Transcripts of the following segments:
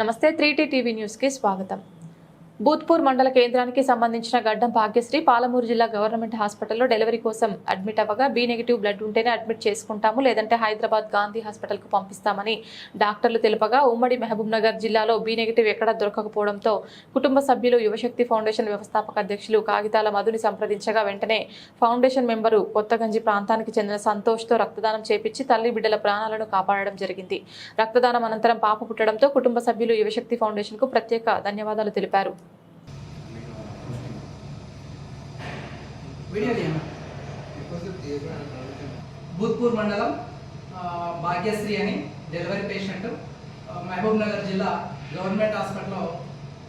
నమస్తే three tea TV న్యూస్కి స్వాగతం బూత్పూర్ మండల కేంద్రానికి సంబంధించిన గడ్డం భాగ్యశ్రీ పాలమూరు జిల్లా గవర్నమెంట్ హాస్పిటల్లో డెలివరీ కోసం అడ్మిట్ అవ్వగా బి నెగిటివ్ బ్లడ్ ఉంటేనే అడ్మిట్ చేసుకుంటాము లేదంటే హైదరాబాద్ గాంధీ హాస్పిటల్కు పంపిస్తామని డాక్టర్లు తెలుపగా ఉమ్మడి మహబూబ్ నగర్ జిల్లాలో బి నెగిటివ్ ఎక్కడా దొరకకపోవడంతో కుటుంబ సభ్యులు యువశక్తి ఫౌండేషన్ వ్యవస్థాపక అధ్యక్షులు కాగితాల మధుని సంప్రదించగా వెంటనే ఫౌండేషన్ మెంబరు కొత్తగంజి ప్రాంతానికి చెందిన సంతోష్తో రక్తదానం చేపించి తల్లి బిడ్డల ప్రాణాలను కాపాడడం జరిగింది. రక్తదానం అనంతరం పాప పుట్టడంతో కుటుంబ సభ్యులు యువశక్తి ఫౌండేషన్కు ప్రత్యేక ధన్యవాదాలు తెలిపారు. వీడియో భూత్పూర్ మండలం భాగ్యశ్రీ అని డెలివరీ పేషెంట్ మహబూబ్ నగర్ జిల్లా గవర్నమెంట్ హాస్పిటల్లో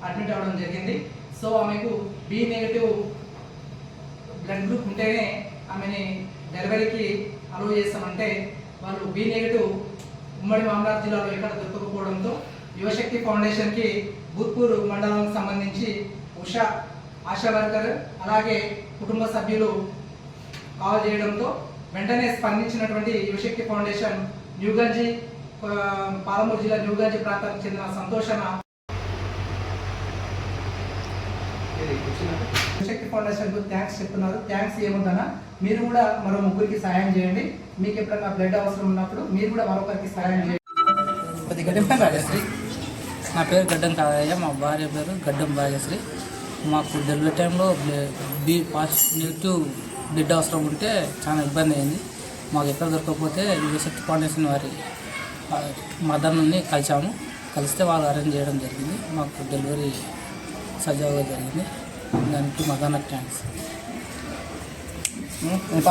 అడ్మిట్ అవ్వడం జరిగింది. సో ఆమెకు బి నెగిటివ్ బ్లడ్ గ్రూప్ ఉంటేనే ఆమెని డెలివరీకి అలవ్ చేస్తామంటే వాళ్ళు బి నెగిటివ్ ఉమ్మడి మామనాథ్ జిల్లాలో ఎక్కడ దొరకకపోవడంతో యువశక్తి ఫౌండేషన్కి భూత్పూర్ మండలానికి సంబంధించి ఉషా ఆశా వర్కర్ అలాగే కుటుంబ సభ్యులు కాల్ చేయడంతో వెంటనే స్పందించినటువంటి యువశక్తి ఫౌండేషన్ న్యూగంజి పాలమూరు జిల్లా న్యూగంజి ప్రాంతానికి చెందిన సంతోషన యువశక్తి ఫౌండేషన్ థ్యాంక్స్ చెప్తున్నారు. థ్యాంక్స్ ఏముందన్నా మీరు కూడా మరో ముగ్గురికి సహాయం చేయండి. మీకు ఎప్పుడైనా బ్లడ్ అవసరం ఉన్నప్పుడు మీరు కూడా మరొకరికి సహాయం చేయండి. చెప్పండి రాజశ్రీ నా పేరు గడ్డం కాదయ్య మా భార్య పేరు గడ్డం భాగ్యశ్రీ మాకు డెలివరీ టైంలో బి పాజిటివ్ నెగిటివ్ బ్లడ్ అవసరం ఉంటే చాలా ఇబ్బంది అయింది. మాకు ఎక్కడ దొరకకపోతే యువశక్తి ఫౌండేషన్ వారి ఆ, మదర్ని కలిసాము. కలిస్తే వాళ్ళు అరేంజ్ చేయడం జరిగింది. మాకు డెలివరీ సజావుగా జరిగింది. దానికి మదర్ థ్యాంక్స్